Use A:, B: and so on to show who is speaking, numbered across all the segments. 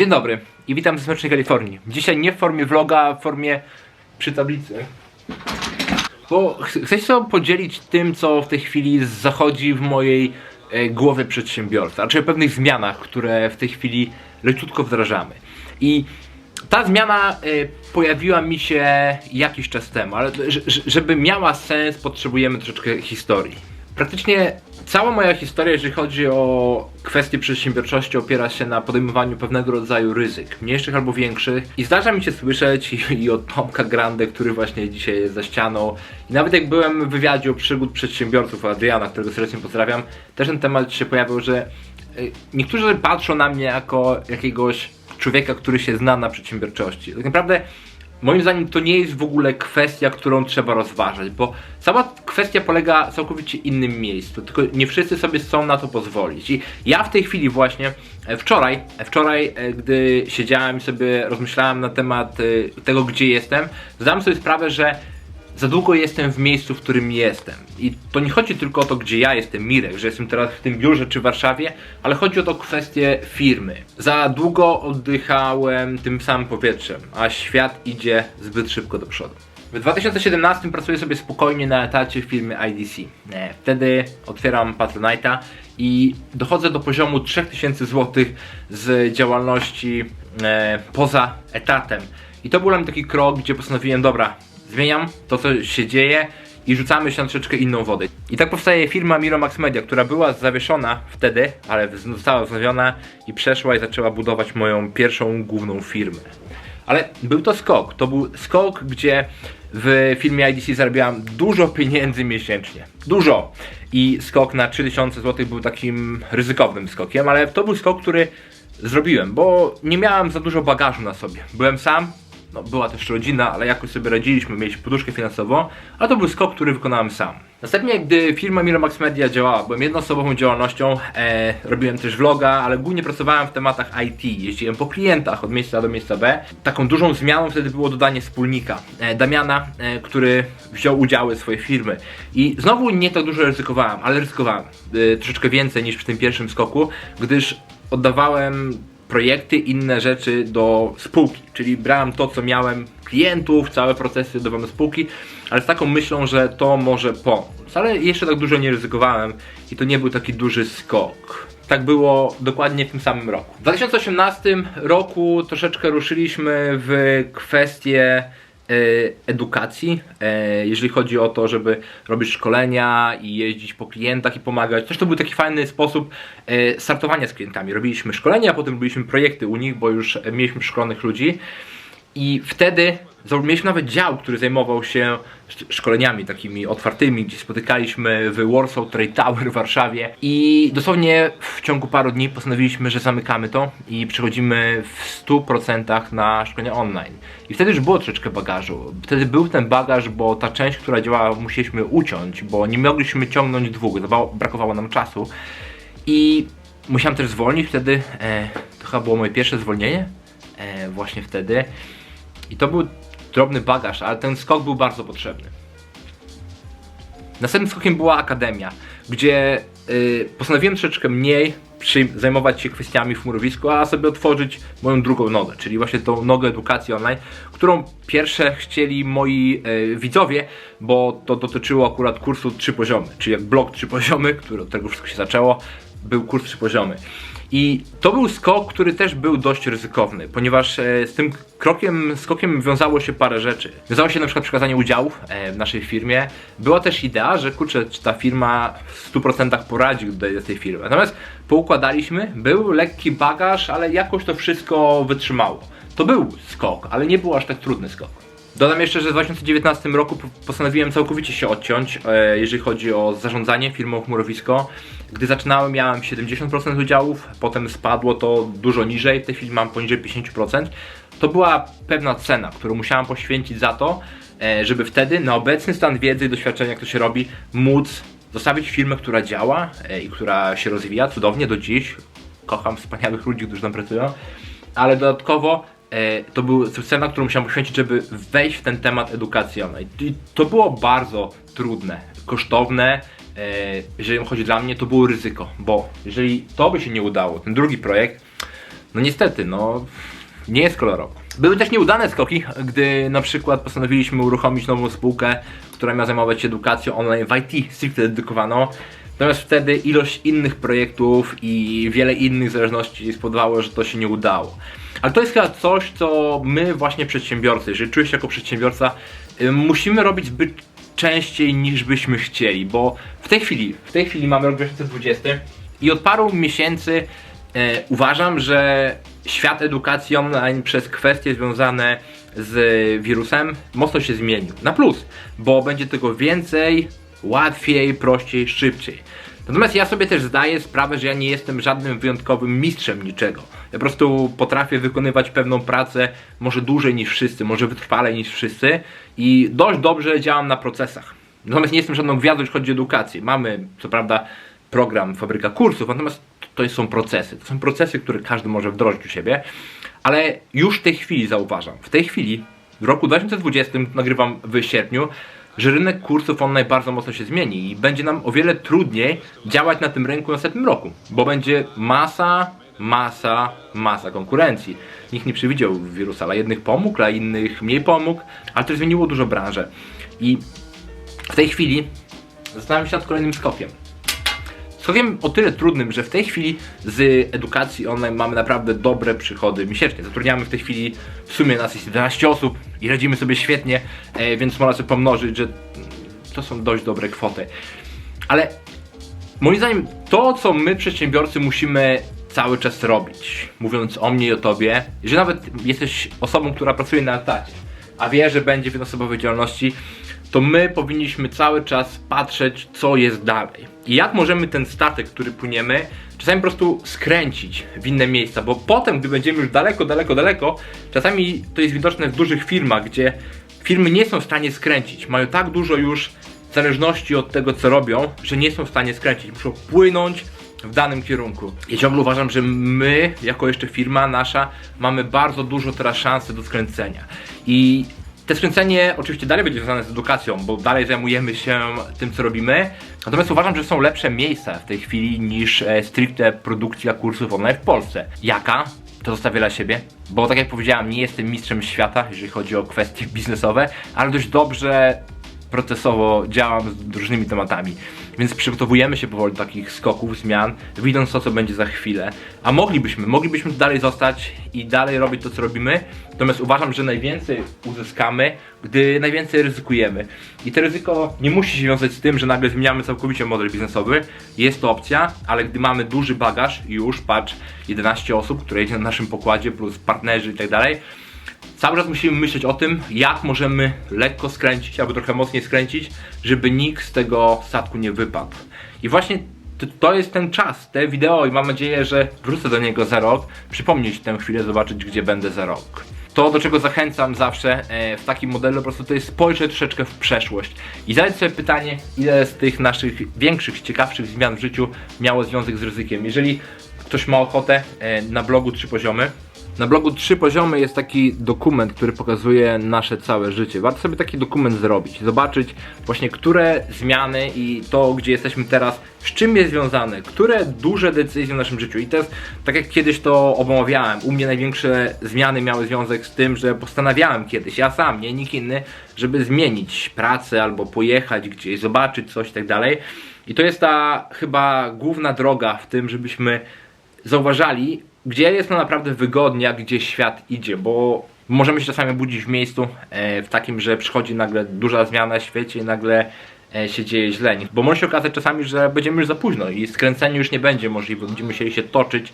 A: Dzień dobry i witam z Słonecznej Kalifornii. Dzisiaj nie w formie vloga, a w formie przy tablicy. Bo ch chcę się podzielić tym, co w tej chwili zachodzi w mojej e, głowie przedsiębiorcy, a o pewnych zmianach, które w tej chwili leciutko wdrażamy. I ta zmiana e, pojawiła mi się jakiś czas temu, ale żeby miała sens, potrzebujemy troszeczkę historii. Praktycznie cała moja historia, jeżeli chodzi o kwestie przedsiębiorczości, opiera się na podejmowaniu pewnego rodzaju ryzyk, mniejszych albo większych. I zdarza mi się słyszeć i, i od Tomka Grande, który właśnie dzisiaj jest za ścianą. I nawet jak byłem w wywiadzie o przygód przedsiębiorców, Adriana, którego serdecznie pozdrawiam, też ten temat się pojawił, że y, niektórzy patrzą na mnie jako jakiegoś człowieka, który się zna na przedsiębiorczości. Tak naprawdę Moim zdaniem to nie jest w ogóle kwestia, którą trzeba rozważać, bo cała kwestia polega całkowicie innym miejscu, tylko nie wszyscy sobie chcą na to pozwolić. I ja w tej chwili właśnie, e, wczoraj, e, wczoraj, e, gdy siedziałem i sobie rozmyślałem na temat tego, gdzie jestem, zdałem sobie sprawę, że za długo jestem w miejscu, w którym jestem. I to nie chodzi tylko o to, gdzie ja jestem, Mirek, że jestem teraz w tym biurze czy w Warszawie, ale chodzi o to kwestię firmy. Za długo oddychałem tym samym powietrzem, a świat idzie zbyt szybko do przodu. W 2017 pracuję sobie spokojnie na etacie w firmie IDC. E, Wtedy otwieram Patronite'a i dochodzę do poziomu 3000 zł z działalności e, poza etatem. I to był dla mnie taki krok, gdzie postanowiłem, dobra, zmieniam to, co się dzieje i rzucamy się na troszeczkę inną wodę. I tak powstaje firma Miromax Media, która była zawieszona wtedy, ale została wznowiona i przeszła i zaczęła budować moją pierwszą główną firmę. Ale był to skok. To był skok, gdzie w firmie IDC zarabiałem dużo pieniędzy miesięcznie. Dużo! I skok na 3000 zł był takim ryzykownym skokiem, ale to był skok, który zrobiłem, bo nie miałem za dużo bagażu na sobie. Byłem sam, no, była też rodzina, ale jakoś sobie radziliśmy, mieliśmy poduszkę finansową, a to był skok, który wykonałem sam. Następnie, gdy firma Miramax Media działała, byłem jednoosobową działalnością, e, robiłem też vloga, ale głównie pracowałem w tematach IT, jeździłem po klientach od miejsca A do miejsca B. Taką dużą zmianą wtedy było dodanie wspólnika, e, Damiana, e, który wziął udziały swojej firmy. I znowu nie tak dużo ryzykowałem, ale ryzykowałem e, troszeczkę więcej niż przy tym pierwszym skoku, gdyż oddawałem projekty, inne rzeczy do spółki. Czyli brałem to, co miałem klientów, całe procesy do spółki, ale z taką myślą, że to może pomóc. Ale jeszcze tak dużo nie ryzykowałem i to nie był taki duży skok. Tak było dokładnie w tym samym roku. W 2018 roku troszeczkę ruszyliśmy w kwestię edukacji, e, jeżeli chodzi o to, żeby robić szkolenia i jeździć po klientach i pomagać. Też to był taki fajny sposób e, startowania z klientami. Robiliśmy szkolenia, a potem robiliśmy projekty u nich, bo już e, mieliśmy szkolonych ludzi. I wtedy mieliśmy nawet dział, który zajmował się sz- szkoleniami takimi otwartymi, gdzie spotykaliśmy w Warsaw Trade Tower w Warszawie i dosłownie w ciągu paru dni postanowiliśmy, że zamykamy to i przechodzimy w 100% na szkolenia online. I wtedy już było troszeczkę bagażu. Wtedy był ten bagaż, bo ta część, która działała, musieliśmy uciąć, bo nie mogliśmy ciągnąć dwóch, brakowało nam czasu. I musiałem też zwolnić wtedy, e, to chyba było moje pierwsze zwolnienie, e, właśnie wtedy. I to był drobny bagaż, ale ten skok był bardzo potrzebny. Następnym skokiem była akademia, gdzie y, postanowiłem troszeczkę mniej zajmować się kwestiami w chmurowisku, a sobie otworzyć moją drugą nogę, czyli właśnie tą nogę edukacji online, którą pierwsze chcieli moi y, widzowie, bo to dotyczyło akurat kursu trzy poziomy, czyli jak blok trzy poziomy, który od tego wszystko się zaczęło, był kurs trzy poziomy. I to był skok, który też był dość ryzykowny, ponieważ e, z tym krokiem, skokiem wiązało się parę rzeczy. Wiązało się na przykład przekazanie udziałów e, w naszej firmie. Była też idea, że kurczę, czy ta firma w 100% poradzi do tej firmy. Natomiast poukładaliśmy, był lekki bagaż, ale jakoś to wszystko wytrzymało. To był skok, ale nie był aż tak trudny skok. Dodam jeszcze, że w 2019 roku po- postanowiłem całkowicie się odciąć, e, jeżeli chodzi o zarządzanie firmą Chmurowisko. Gdy zaczynałem miałem 70% udziałów, potem spadło to dużo niżej, w tej chwili mam poniżej 50%. To była pewna cena, którą musiałem poświęcić za to, e, żeby wtedy na obecny stan wiedzy i doświadczenia, jak to się robi, móc zostawić firmę, która działa e, i która się rozwija cudownie do dziś. Kocham wspaniałych ludzi, którzy tam pracują, ale dodatkowo to była cena, którą musiałem poświęcić, żeby wejść w ten temat edukacji online. I to było bardzo trudne, kosztowne. E, jeżeli chodzi dla mnie, to było ryzyko, bo jeżeli to by się nie udało, ten drugi projekt, no niestety, no nie jest kolorowo. Były też nieudane skoki, gdy na przykład postanowiliśmy uruchomić nową spółkę, która miała zajmować się edukacją online w IT, stricte dedykowaną. Natomiast wtedy ilość innych projektów i wiele innych zależności spowodowało, że to się nie udało. Ale to jest chyba coś, co my właśnie przedsiębiorcy, jeżeli czujesz się jako przedsiębiorca, y, musimy robić zbyt częściej niż byśmy chcieli, bo w tej chwili, w tej chwili mamy rok 2020 i od paru miesięcy e, uważam, że świat edukacji online przez kwestie związane z wirusem mocno się zmienił. Na plus, bo będzie tego więcej, łatwiej, prościej, szybciej. Natomiast ja sobie też zdaję sprawę, że ja nie jestem żadnym wyjątkowym mistrzem niczego. Ja po prostu potrafię wykonywać pewną pracę może dłużej niż wszyscy, może wytrwalej niż wszyscy i dość dobrze działam na procesach. Natomiast nie jestem żadną gwiazdą, jeśli chodzi o edukację. Mamy, co prawda, program Fabryka Kursów, natomiast to są procesy. To są procesy, które każdy może wdrożyć u siebie, ale już w tej chwili zauważam, w tej chwili, w roku 2020, nagrywam w sierpniu, że rynek kursów online bardzo mocno się zmieni i będzie nam o wiele trudniej działać na tym rynku w następnym roku, bo będzie masa, masa, masa konkurencji. Nikt nie przewidział wirusa, dla jednych pomógł, dla innych mniej pomógł, ale to zmieniło dużo branży. I w tej chwili zastanawiam się nad kolejnym skokiem. Skokiem o tyle trudnym, że w tej chwili z edukacji online mamy naprawdę dobre przychody miesięcznie. Zatrudniamy w tej chwili w sumie nas jest 11 osób i radzimy sobie świetnie, e, więc można sobie pomnożyć, że to są dość dobre kwoty. Ale moim zdaniem to, co my przedsiębiorcy musimy cały czas robić, mówiąc o mnie i o tobie, że nawet jesteś osobą, która pracuje na etacie, a wie, że będzie w jednoosobowej działalności, to my powinniśmy cały czas patrzeć, co jest dalej. I jak możemy ten statek, który płyniemy, czasami po prostu skręcić w inne miejsca, bo potem, gdy będziemy już daleko, daleko, daleko, czasami to jest widoczne w dużych firmach, gdzie firmy nie są w stanie skręcić. Mają tak dużo już zależności od tego, co robią, że nie są w stanie skręcić. Muszą płynąć w danym kierunku. Ja ciągle uważam, że my, jako jeszcze firma nasza, mamy bardzo dużo teraz szansy do skręcenia. I te skręcenie oczywiście dalej będzie związane z edukacją, bo dalej zajmujemy się tym, co robimy. Natomiast uważam, że są lepsze miejsca w tej chwili niż e, stricte produkcja kursów online w Polsce. Jaka? To zostawię dla siebie, bo tak jak powiedziałem, nie jestem mistrzem świata, jeżeli chodzi o kwestie biznesowe, ale dość dobrze procesowo działam z różnymi tematami. Więc przygotowujemy się powoli do takich skoków, zmian, widząc to, co będzie za chwilę. A moglibyśmy, moglibyśmy dalej zostać i dalej robić to, co robimy. Natomiast uważam, że najwięcej uzyskamy, gdy najwięcej ryzykujemy. I to ryzyko nie musi się wiązać z tym, że nagle zmieniamy całkowicie model biznesowy. Jest to opcja, ale gdy mamy duży bagaż, już patrz, 11 osób, które jedzie na naszym pokładzie, plus partnerzy i tak dalej, Cały czas musimy myśleć o tym, jak możemy lekko skręcić, albo trochę mocniej skręcić, żeby nikt z tego statku nie wypadł. I właśnie to, jest ten czas, te wideo i mam nadzieję, że wrócę do niego za rok, przypomnieć tę chwilę, zobaczyć gdzie będę za rok. To, do czego zachęcam zawsze e, w takim modelu, po prostu to jest spojrzeć troszeczkę w przeszłość i zadać sobie pytanie, ile z tych naszych większych, ciekawszych zmian w życiu miało związek z ryzykiem. Jeżeli ktoś ma ochotę, e, na blogu trzy poziomy, na blogu Trzy Poziomy jest taki dokument, który pokazuje nasze całe życie. Warto sobie taki dokument zrobić, zobaczyć właśnie, które zmiany i to, gdzie jesteśmy teraz, z czym jest związane, które duże decyzje w naszym życiu. I to jest, tak jak kiedyś to omawiałem, u mnie największe zmiany miały związek z tym, że postanawiałem kiedyś, ja sam, nie nikt inny, żeby zmienić pracę albo pojechać gdzieś, zobaczyć coś i tak dalej. I to jest ta chyba główna droga w tym, żebyśmy zauważali, gdzie jest to naprawdę wygodnie, a gdzie świat idzie, bo możemy się czasami budzić w miejscu e, w takim, że przychodzi nagle duża zmiana w świecie i nagle się dzieje źle. Bo może się okazać czasami, że będziemy już za późno i skręcenie już nie będzie możliwe. Będziemy musieli się toczyć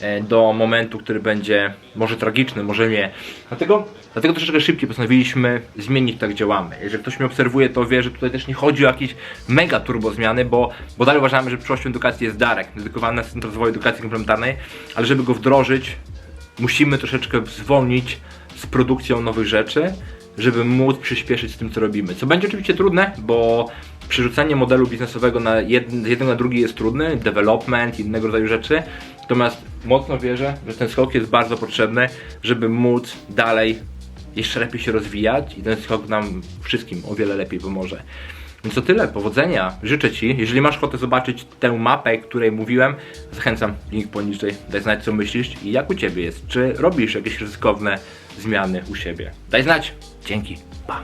A: e, do momentu, który będzie może tragiczny, może nie. Dlatego, dlatego troszeczkę szybciej postanowiliśmy zmienić tak działamy. Jeżeli ktoś mnie obserwuje, to wie, że tutaj też nie chodzi o jakieś mega turbo zmiany, bo, bo dalej uważamy, że przyszłością edukacji jest Darek, dedykowany na Centrum Rozwoju Edukacji Komplementarnej, ale żeby go wdrożyć, musimy troszeczkę zwolnić z produkcją nowych rzeczy, żeby móc przyspieszyć z tym, co robimy. Co będzie oczywiście trudne, bo przerzucenie modelu biznesowego na z jednego na drugi jest trudny, development, innego rodzaju rzeczy. Natomiast mocno wierzę, że ten skok jest bardzo potrzebny, żeby móc dalej jeszcze lepiej się rozwijać i ten skok nam wszystkim o wiele lepiej pomoże. Więc to tyle, powodzenia. Życzę Ci. Jeżeli masz ochotę zobaczyć tę mapę, której mówiłem, zachęcam, link poniżej. Daj znać, co myślisz i jak u Ciebie jest. Czy robisz jakieś ryzykowne zmiany u siebie? Daj znać. Dzięki. Pa.